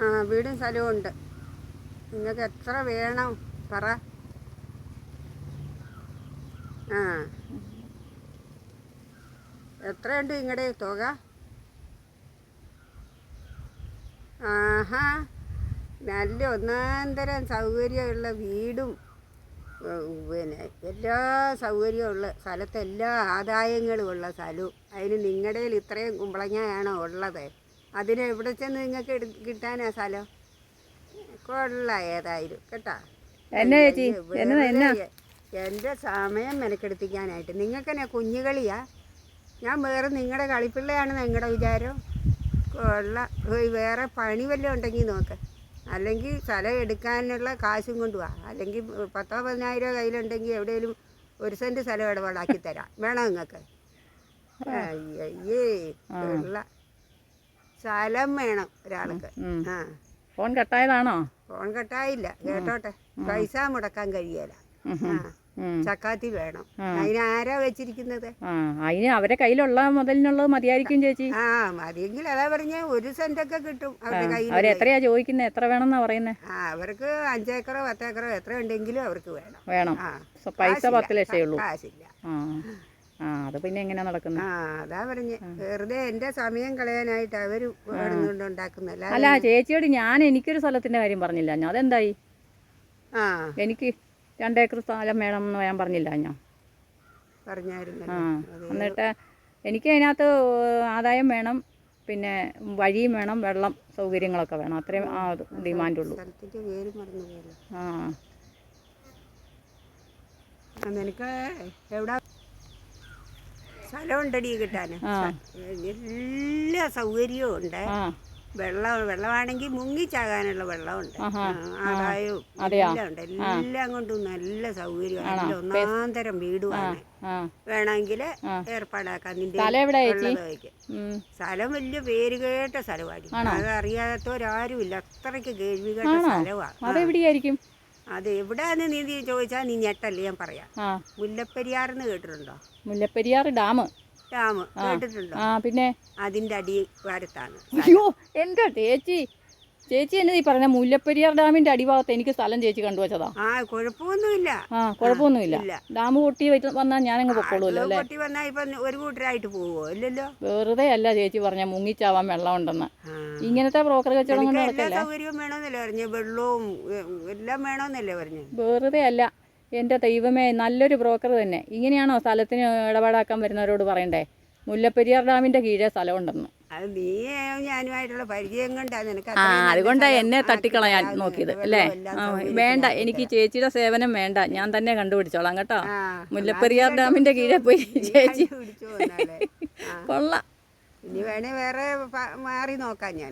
ആ വീടും സ്ഥലവും ഉണ്ട്. നിങ്ങൾക്ക് എത്ര വേണം? പറ. ആ. എത്രയുണ്ട് നിങ്ങളുടെ തുക? ആഹാ. നല്ല ഒന്നാന്തരം സൗകര്യമുള്ള വീടും പിന്നെ എല്ലാ സൗകര്യമുള്ള സ്ഥലത്ത് എല്ലാ ആദായങ്ങളും ഉള്ള സ്ഥലവും. അതിന് നിങ്ങളുടെ ഇത്രയും കുമ്പളങ്ങയാണോ ഉള്ളത്. അതിന് എവിടെ ചെന്ന് നിങ്ങൾക്ക് കിട്ടാനാ സ്ഥലം? കൊള്ള ഏതായാലും കേട്ടാ? എന്നാ ചേച്ചി? എന്നാ? എന്റെ സമയം മെനക്കെടുപ്പിക്കാനായിട്ട്. നിങ്ങൾക്കെന്നാ കുഞ്ഞുകളിയാ? ഞാൻ വേറെ നിങ്ങളുടെ കളിപ്പിള്ളയാണ് നിങ്ങളുടെ വിചാരം? കൊള്ള. വേറെ പണി വല്ലതും ഉണ്ടെങ്കിൽ നോക്ക്. അല്ലെങ്കിൽ സ്ഥലം എടുക്കാനുള്ള കാശും കൊണ്ടുപോവാ അല്ലെങ്കിൽ പത്തോ പതിനായിരോ കയ്യിലുണ്ടെങ്കിൽ എവിടെയെങ്കിലും ഒരു സെന്റ് സ്ഥലം ഇടപാടാക്കി തരാം. വേണോ നിങ്ങൾക്ക്? അയ്യേ കൊള്ള. സ്ഥലം വേണം ഒരാൾക്ക്. ആ. ഫോൺ കട്ടായതാണോ? ഫോൺ കട്ടായില്ല. കേട്ടോട്ടെ? പൈസ മുടക്കാൻ കഴിയല. ചക്കാത്തി വേണം. അതിനാരാ വെച്ചിരിക്കുന്നത്? അതിന് അവരെ കയ്യിലുള്ള മുതലിനുള്ളത് മതിയായിരിക്കും ചേച്ചി. ആ മതിയെങ്കിൽ അതാ പറഞ്ഞ ഒരു സെന്റൊക്കെ കിട്ടും അവരുടെ കയ്യിൽ അവരെത്രയാ ചോദിക്കുന്നത് എത്ര വേണമെന്നാ പറയുന്നത് ആ അവർക്ക് അഞ്ചേക്കറോ പത്തേക്കറോ എത്ര ഉണ്ടെങ്കിലും അവർക്ക് വേണം. വേണം. പൈസ പത്ത് ലക്ഷമേ ഉള്ളൂ. കാശില്ല. ആ അത് പിന്നെ എങ്ങനെയാ നടക്കുന്നത് ആ അതാ പറഞ്ഞ്. വെറുതെ എന്റെ സമയം കളയാനായിട്ട് അവർ ഉണ്ടാക്കുന്നല്ല അല്ല ചേച്ചിയോട് ഞാൻ എനിക്കൊരു സ്ഥലത്തിന്റെ കാര്യം പറഞ്ഞില്ല ഞാൻ. അതെന്തായി? ആ. എനിക്ക് രണ്ടേക്കർ സ്ഥലം വേണം എന്ന് ഞാൻ പറഞ്ഞില്ല ഞാൻ. ആ എന്നിട്ട് എനിക്ക് അതിനകത്ത് ആദായം വേണം പിന്നെ വഴിയും വേണം വെള്ളം സൗകര്യങ്ങളൊക്കെ വേണം. അത്രയും ആ ഡിമാൻഡുള്ളൂ. ആ. ആ, നിനക്ക് എവിടെ സ്ഥലം ഉണ്ടടി കിട്ടാൻ. എല്ലാ സൗകര്യവും ഉണ്ട്. വെള്ളം വെള്ളമാണെങ്കിൽ മുങ്ങിച്ചാകാനുള്ള വെള്ളമുണ്ട്. ആദായവും എല്ലാം ഉണ്ട് എല്ലാം കൊണ്ടും നല്ല സൗകര്യമാണ്. ഒന്നാന്തരം വീടുമാണ്. വേണമെങ്കിൽ ഏർപ്പാടാക്കാം. നിന്റെ സ്ഥലം വലിയ പേര് കേട്ട സ്ഥലമായിരിക്കും അത് അറിയാത്തവരാരും ഇല്ല അത്രയ്ക്ക് കേൾവി കേട്ട സ്ഥലമാണ് അത് എവിടെയാണ് നീ നീ ചോദിച്ചാൽ നീ ഞെട്ടല്ലേ ഞാൻ പറയാം. മുല്ലപ്പെരിയാർ മുല്ലപ്പെരിയാർന്ന് കേട്ടിട്ടുണ്ടോ? മുല്ലപ്പെരിയാർ ഡാം. ഡാം കേട്ടിട്ടുണ്ടോ? പിന്നെ? അതിന്റെ അടി വാരത്താണ് അയ്യോ എന്താ ചേച്ചി? ചേച്ചി എന്നീ പറഞ്ഞ മുല്ലപ്പെരിയാർ ഡാമിന്റെ അടിഭാഗത്ത് എനിക്ക് സ്ഥലം ചേച്ചി കണ്ടുവച്ചതാ. ആ കുഴപ്പമൊന്നുമില്ല. ആ കുഴപ്പമൊന്നുമില്ല. ഡാം പൊട്ടി വന്നാൽ ഞാനങ്ങ് പൊക്കോളൂല്ലോ അല്ലേ? പൊട്ടി വന്നാൽ ഇപ്പൊ ഒരു കൂട്ടരായിട്ട് പോവോ ഇല്ലല്ലോ? വെറുതെ അല്ല ചേച്ചി പറഞ്ഞ മുങ്ങിച്ചാവാൻ വെള്ളം ഉണ്ടെന്ന്. ഇങ്ങനത്തെ ബ്രോക്കർ കച്ചവടം കൊണ്ട് സൗകര്യവും വേണമെന്നല്ലേ പറഞ്ഞു വെള്ളവും എല്ലാം വേണമെന്നല്ലേ പറഞ്ഞു? വെറുതെ അല്ല എന്റെ ദൈവമേ നല്ലൊരു ബ്രോക്കർ തന്നെ. ഇങ്ങനെയാണോ സ്ഥലത്തിന് ഇടപാടാക്കാൻ വരുന്നവരോട് പറയണ്ടേ? മുല്ലപ്പെരിയാർ ഡാമിന്റെ കീഴേ സ്ഥലമുണ്ടെന്ന് അത് നീ ഞാനുമായിട്ടുള്ള പരിചയം കൊണ്ടാ നിനക്ക് ആ അത്രയും അതുകൊണ്ടാണ് എന്നെ തട്ടിക്കളയാൻ നോക്കിയത് അല്ലേ? വേണ്ട എനിക്ക് ചേച്ചിയുടെ സേവനം വേണ്ട ഞാൻ തന്നെ കണ്ടുപിടിച്ചോളാം കേട്ടോ. മുല്ലപ്പെരിയാർ ഡാമിന്റെ കീഴെ പോയി ചേച്ചി. കൊള്ളാം. ഇനി വേണേ വേറെ മാറി നോക്കാം ഞാൻ.